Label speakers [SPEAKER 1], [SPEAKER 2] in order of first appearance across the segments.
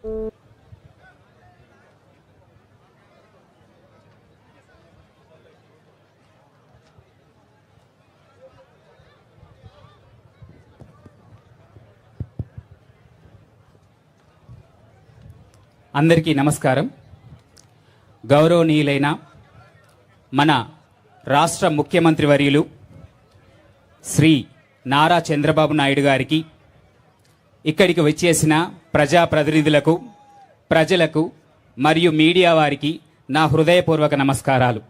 [SPEAKER 1] అందరికీ నమస్కారం. గౌరవనీయులైన మన రాష్ట్ర ముఖ్యమంత్రి వర్యులు శ్రీ నారా చంద్రబాబు నాయుడు గారికి ఇక్కడికి వచ్చేసిన ప్రజాప్రతినిధులకు ప్రజలకు మరియు మీడియా వారికి నా హృదయపూర్వక నమస్కారాలు.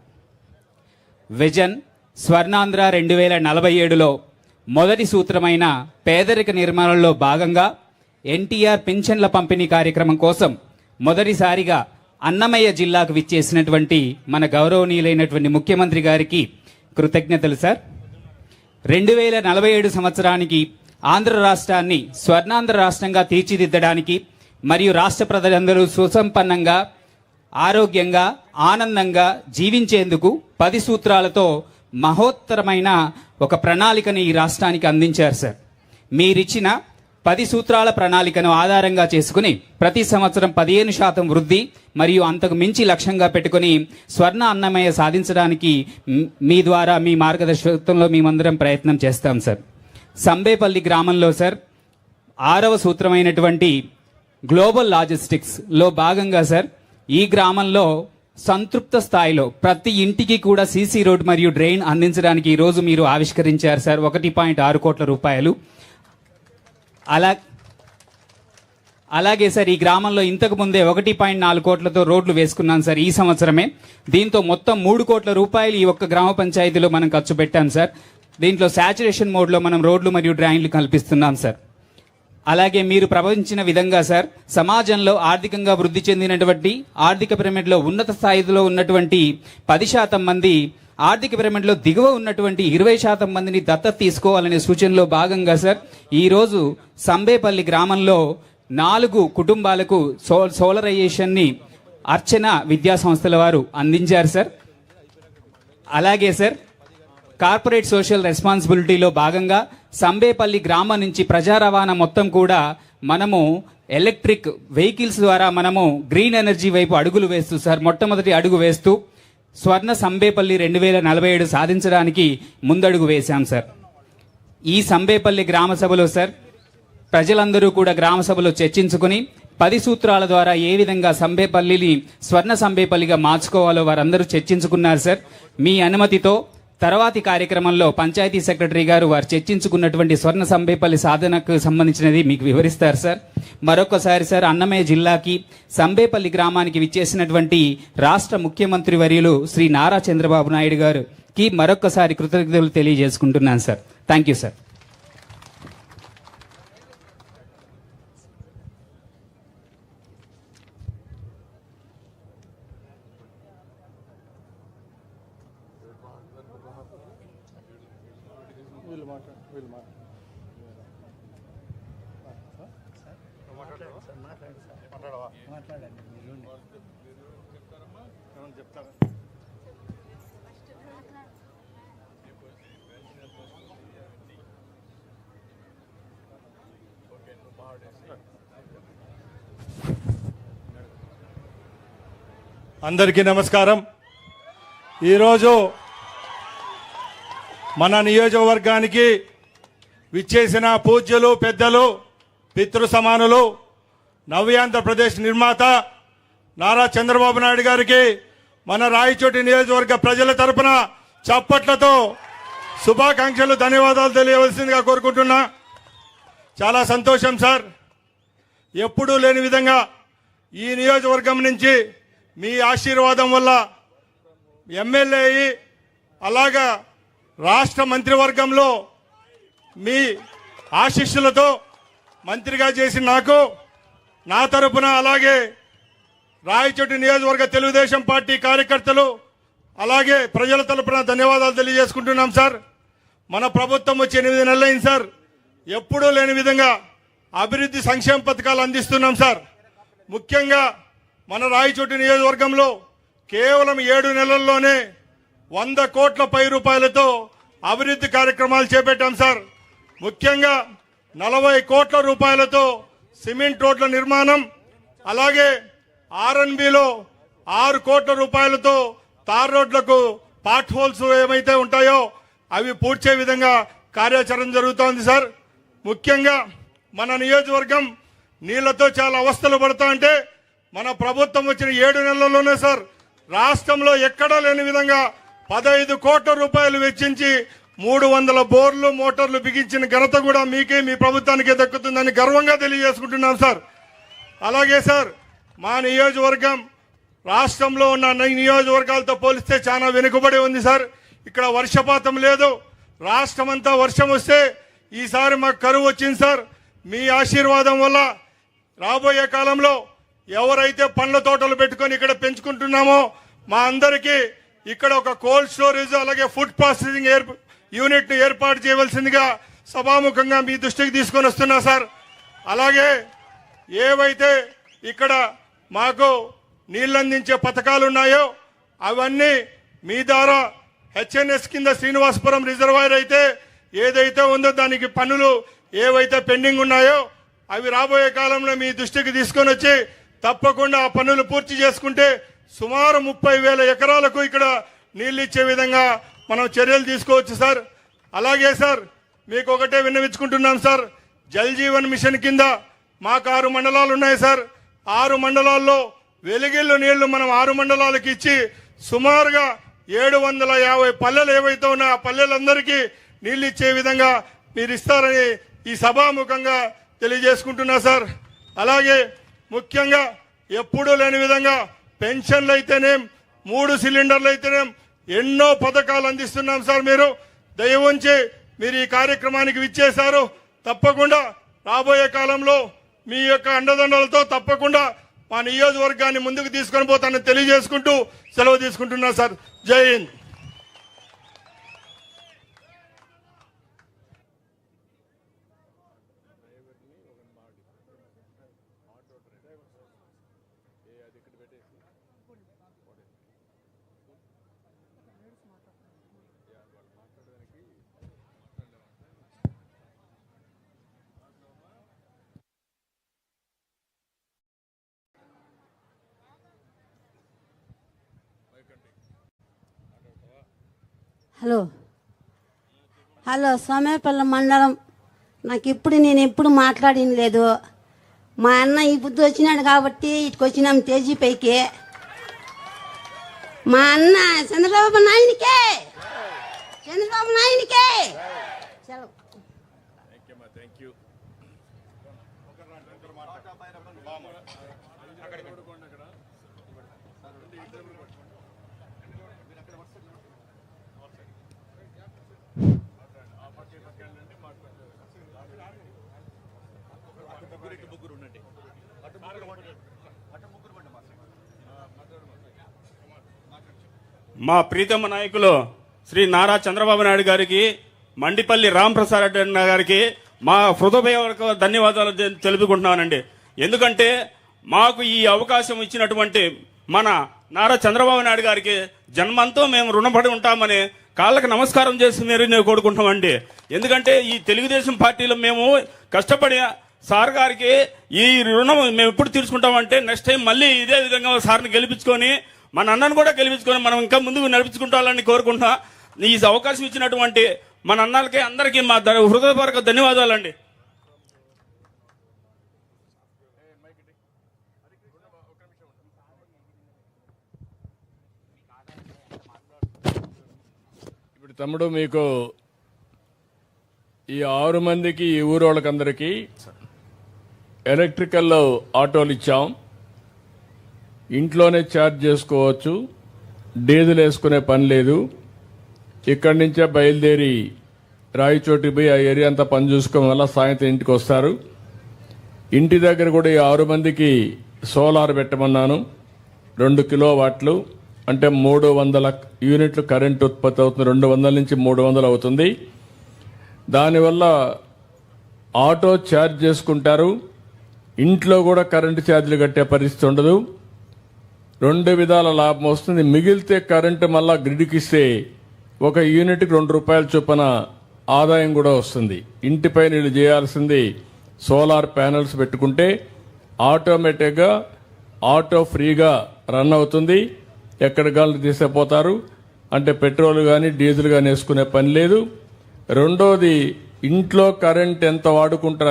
[SPEAKER 1] విజన్ స్వర్ణాంధ్ర రెండు వేల నలభై ఏడులో మొదటి సూత్రమైన పేదరిక నిర్మాణంలో భాగంగా ఎన్టీఆర్ పింఛన్ల పంపిణీ కార్యక్రమం కోసం మొదటిసారిగా అన్నమయ్య జిల్లాకు విచ్చేసినటువంటి మన గౌరవనీయులైనటువంటి ముఖ్యమంత్రి గారికి కృతజ్ఞతలు సార్. రెండు వేల నలభై ఏడు సంవత్సరానికి ఆంధ్ర రాష్ట్రాన్ని స్వర్ణాంధ్ర రాష్ట్రంగా తీర్చిదిద్దడానికి మరియు రాష్ట్ర ప్రజలందరూ సుసంపన్నంగా ఆరోగ్యంగా ఆనందంగా జీవించేందుకు పది సూత్రాలతో మహోత్తరమైన ఒక ప్రణాళికని ఈ రాష్ట్రానికి అందించారు సార్. మీరిచ్చిన పది సూత్రాల ప్రణాళికను ఆధారంగా చేసుకుని ప్రతి సంవత్సరం పదిహేను శాతం వృద్ధి మరియు అంతకు మించి లక్ష్యంగా పెట్టుకుని స్వర్ణ అన్నమయ్య సాధించడానికి మీ ద్వారా మీ మార్గదర్శకత్వంలో మేమందరం ప్రయత్నం చేస్తాం సార్. సంబేపల్లి గ్రామంలో సార్ ఆరవ సూత్రమైనటువంటి గ్లోబల్ లాజిస్టిక్స్లో భాగంగా సార్ ఈ గ్రామంలో సంతృప్త స్థాయిలో ప్రతి ఇంటికి కూడా సీసీ రోడ్ మరియు డ్రైన్ అందించడానికి ఈ రోజు మీరు ఆవిష్కరించారు సార్. ఒకటి పాయింట్ ఆరు కోట్ల రూపాయలు. అలా అలాగే సార్ ఈ గ్రామంలో ఇంతకు ముందే ఒకటి పాయింట్ నాలుగు కోట్లతో రోడ్లు వేసుకున్నాం సార్ ఈ సంవత్సరమే. దీంతో మొత్తం మూడు కోట్ల రూపాయలు ఈ ఒక్క గ్రామ పంచాయతీలో మనం ఖర్చు పెట్టాం సార్. దీంట్లో శాచురేషన్ మోడ్లో మనం రోడ్లు మరియు డ్రైన్లు కల్పిస్తున్నాం సార్ అలాగే మీరు ప్రవచించిన విధంగా సార్ సమాజంలో ఆర్థికంగా వృద్ధి చెందినటువంటి ఆర్థిక పిరమిడ్లో ఉన్నత స్థాయిలో ఉన్నటువంటి పది శాతం మంది ఆర్థిక పిరమిడ్లో దిగువ ఉన్నటువంటి ఇరవై శాతం మందిని దత్తత తీసుకోవాలనే సూచనలో భాగంగా సార్ ఈరోజు సంబేపల్లి గ్రామంలో నాలుగు కుటుంబాలకు సో సోలరైజేషన్ని అర్చన విద్యా సంస్థల వారు అందించారు సార్ అలాగే సార్ కార్పొరేట్ సోషల్ రెస్పాన్సిబిలిటీలో భాగంగా సంబేపల్లి గ్రామం నుంచి ప్రజా రవాణా మొత్తం కూడా మనము ఎలక్ట్రిక్ వెహికల్స్ ద్వారా మనము గ్రీన్ ఎనర్జీ వైపు అడుగులు వేస్తూ సార్ మొట్టమొదటి అడుగు వేస్తూ స్వర్ణ సంబేపల్లి రెండు వేల నలభై ఏడు సాధించడానికి ముందడుగు వేశాం సార్. ఈ సంబేపల్లి గ్రామ సభలో సార్ ప్రజలందరూ కూడా గ్రామ సభలో చర్చించుకుని పది సూత్రాల ద్వారా ఏ విధంగా సంబేపల్లిని స్వర్ణ సంబేపల్లిగా మార్చుకోవాలో వారందరూ చర్చించుకున్నారు సార్. మీ అనుమతితో తర్వాతి కార్యక్రమంలో పంచాయతీ సెక్రటరీ గారు వారు చర్చించుకున్నటువంటి స్వర్ణ సంబేపల్లి సాధనకు సంబంధించినది మీకు వివరిస్తారు సార్. మరొకసారి సార్ అన్నమయ్య జిల్లాకి సంబేపల్లి గ్రామానికి విచ్చేసినటువంటి రాష్ట్ర ముఖ్యమంత్రి వర్యులు శ్రీ నారా చంద్రబాబు నాయుడు గారుకి మరొకసారి కృతజ్ఞతలు తెలియజేసుకుంటున్నాను సార్. Thank you sir.
[SPEAKER 2] అందరికీ నమస్కారం. ఈరోజు మన నియోజకవర్గానికి విచ్చేసిన పూజ్యులు పెద్దలు పితృ సమానులు నవ్యాంధ్రప్రదేశ్ నిర్మాత నారా చంద్రబాబు నాయుడు గారికి మన రాయచోటి నియోజకవర్గ ప్రజల తరపున చప్పట్లతో శుభాకాంక్షలు ధన్యవాదాలు తెలియవలసిందిగా కోరుకుంటున్నా. చాలా సంతోషం సార్. ఎప్పుడూ లేని విధంగా ఈ నియోజకవర్గం నుంచి మీ ఆశీర్వాదం వల్ల ఎమ్మెల్యే అయ్యి అలాగా రాష్ట్ర మంత్రివర్గంలో మీ ఆశీస్సులతో మంత్రిగా చేసిన నాకు నా తరపున అలాగే రాయచోటి నియోజకవర్గ తెలుగుదేశం పార్టీ కార్యకర్తలు అలాగే ప్రజల తరపున ధన్యవాదాలు తెలియజేసుకుంటున్నాం సార్. మన ప్రభుత్వం వచ్చి ఎనిమిది నెలలైంది సార్. ఎప్పుడూ లేని విధంగా అభివృద్ధి సంక్షేమ పథకాలు అందిస్తున్నాం సార్. ముఖ్యంగా మన రాయచోటి నియోజకవర్గంలో కేవలం ఏడు నెలల్లోనే వంద కోట్ల పై రూపాయలతో అభివృద్ధి కార్యక్రమాలు చేపట్టాం సార్. ముఖ్యంగా నలభై కోట్ల రూపాయలతో సిమెంట్ రోడ్ల నిర్మాణం అలాగే ఆర్ఎన్బిలో ఆరు కోట్ల రూపాయలతో తార్ రోడ్లకు పార్ట్ హోల్స్ ఏమైతే ఉంటాయో అవి పూడ్చే విధంగా కార్యాచరణ జరుగుతోంది సార్. ముఖ్యంగా మన నియోజకవర్గం నీళ్ళతో చాలా అవస్థలు పడతా అంటే మన ప్రభుత్వం వచ్చిన ఏడు నెలల్లోనే సార్ రాష్ట్రంలో ఎక్కడా లేని విధంగా పదహైదు కోట్ల రూపాయలు వెచ్చించి మూడు వందల బోర్లు మోటార్లు బిగించిన ఘనత కూడా మీకే మీ ప్రభుత్వానికే దక్కుతుందని గర్వంగా తెలియజేసుకుంటున్నాం సార్. అలాగే సార్ మా నియోజకవర్గం రాష్ట్రంలో ఉన్న అన్ని నియోజకవర్గాలతో పోలిస్తే చాలా వెనుకబడి ఉంది సార్. ఇక్కడ వర్షపాతం లేదు. రాష్ట్రం అంతా వర్షం వస్తే ఈసారి మాకు కరువు వచ్చింది సార్. మీ ఆశీర్వాదం వల్ల రాబోయే కాలంలో ఎవరైతే పండ్ల తోటలు పెట్టుకొని ఇక్కడ పెంచుకుంటున్నామో మా అందరికీ ఇక్కడ ఒక కోల్డ్ స్టోరేజ్ అలాగే ఫుడ్ ప్రాసెసింగ్ ఏర్ప యూనిట్ను ఏర్పాటు చేయవలసిందిగా సభాముఖంగా మీ దృష్టికి తీసుకొని వస్తున్నా సార్. అలాగే ఏవైతే ఇక్కడ మాకు నీళ్ళందించే పథకాలు ఉన్నాయో అవన్నీ మీ ద్వారా హెచ్ఎన్ఎస్ కింద శ్రీనివాసపురం రిజర్వాయర్ అయితే ఏదైతే ఉందో దానికి పనులు ఏవైతే పెండింగ్ ఉన్నాయో అవి రాబోయే కాలంలో మీ దృష్టికి తీసుకొని వచ్చి తప్పకుండా ఆ పనులు పూర్తి చేసుకుంటే సుమారు ముప్పై వేల ఎకరాలకు ఇక్కడ నీళ్ళు ఇచ్చే విధంగా మనం చర్యలు తీసుకోవచ్చు సార్. అలాగే సార్ మీకు ఒకటే విన్నవించుకుంటున్నాం సార్. జల్ జీవన్ మిషన్ కింద మాకు ఆరు మండలాలు ఉన్నాయి సార్. ఆరు మండలాల్లో వెలిగిళ్ళు నీళ్ళు మనం ఆరు మండలాలకు ఇచ్చి సుమారుగా ఏడు వందల యాభై పల్లెలు ఏవైతే ఉన్నాయో ఆ పల్లెలందరికీ నీళ్ళు ఇచ్చే విధంగా మీరు ఇస్తారని ఈ సభాముఖంగా తెలియజేసుకుంటున్నా సార్. అలాగే ముఖ్యంగా ఎప్పుడూ లేని విధంగా పెన్షన్లు అయితేనేం మూడు సిలిండర్లు అయితేనేం ఎన్నో పథకాలు అందిస్తున్నాం సార్ మీరు. దయ ఉంచి మీరు ఈ కార్యక్రమానికి విచ్చేశారు. తప్పకుండా రాబోయే కాలంలో మీ యొక్క అండదండలతో తప్పకుండా మా నియోజకవర్గాన్ని ముందుకు తీసుకొని పోతానని తెలియజేసుకుంటూ సెలవు తీసుకుంటున్నా సార్. జై హింద్.
[SPEAKER 3] హలో. హలో సోమేపల్లి మండలం. నాకు ఇప్పుడు నేను ఎప్పుడు మాట్లాడింది లేదు. మా అన్న ఈ బుద్ధి వచ్చినాడు కాబట్టి ఇటుకు వచ్చినాం మా అన్న చంద్రబాబు నాయనికే చంద్రబాబు నాయునికే సెలవు
[SPEAKER 4] మా ప్రీతమ నాయకులు శ్రీ నారా చంద్రబాబు నాయుడు గారికి మండిపల్లి రాంప్రసాద్ రెడ్డి అన్న గారికి మా హృదయపూర్వక ధన్యవాదాలు తెలుపుకుంటున్నానండి. ఎందుకంటే మాకు ఈ అవకాశం ఇచ్చినటువంటి మన నారా చంద్రబాబు నాయుడు గారికి జన్మంతో మేము రుణపడి ఉంటామని కాళ్ళకి నమస్కారం చేసి మీరు నేను కోరుకుంటామండి ఎందుకంటే ఈ తెలుగుదేశం పార్టీలో మేము కష్టపడి సార్ గారికి ఈ రుణం మేము ఎప్పుడు తీర్చుకుంటామంటే నెక్స్ట్ టైం మళ్ళీ ఇదే విధంగా సార్ని గెలిపించుకొని మన అన్నను కూడా గెలిపించుకొని మనం ఇంకా ముందుకు నడిపించుకుంటాలని కోరుకుంటున్నా. ఈ అవకాశం ఇచ్చినటువంటి మన అన్నలకి అందరికీ మా హృదయపూర్వక ధన్యవాదాలండి.
[SPEAKER 5] ఇప్పుడు తమ్ముడు మీకు ఈ ఆరు మందికి ఈ ఊరు ఎలక్ట్రికల్లో ఎలక్ట్రికల్ ఆటోలు ఇచ్చాం. ఇంట్లోనే ఛార్జ్ చేసుకోవచ్చు. డీజిల్ వేసుకునే పని లేదు. ఇక్కడి నుంచే బయలుదేరి రాయిచోటి పోయి ఆ ఏరియా అంతా పని చూసుకోవడం వల్ల సాయంత్రం ఇంటికి వస్తారు. ఇంటి దగ్గర కూడా ఈ ఆరు మందికి సోలార్ పెట్టమన్నాను. రెండు కిలో వాట్లు అంటే మూడు వందల యూనిట్లు కరెంట్ ఉత్పత్తి అవుతుంది. రెండు వందల నుంచి మూడు వందలు అవుతుంది. దానివల్ల ఆటో ఛార్జ్ చేసుకుంటారు. ఇంట్లో కూడా కరెంటు ఛార్జీలు కట్టే పరిస్థితి ఉండదు. రెండు విధాల లాభం వస్తుంది. మిగిలితే కరెంటు మళ్ళా గ్రిడ్కి ఇస్తే ఒక యూనిట్కి రెండు రూపాయల చొప్పున ఆదాయం కూడా వస్తుంది. ఇంటిపై నీళ్ళు చేయాల్సింది సోలార్ ప్యానెల్స్ పెట్టుకుంటే ఆటోమేటిక్గా ఆటో ఫ్రీగా రన్ అవుతుంది. ఎక్కడ గాలి తీసుకుపోతారు అంటే పెట్రోల్ కానీ డీజిల్ కానీ వేసుకునే పని లేదు. రెండోది ఇంట్లో కరెంట్ ఎంత వాడుకుంటారు?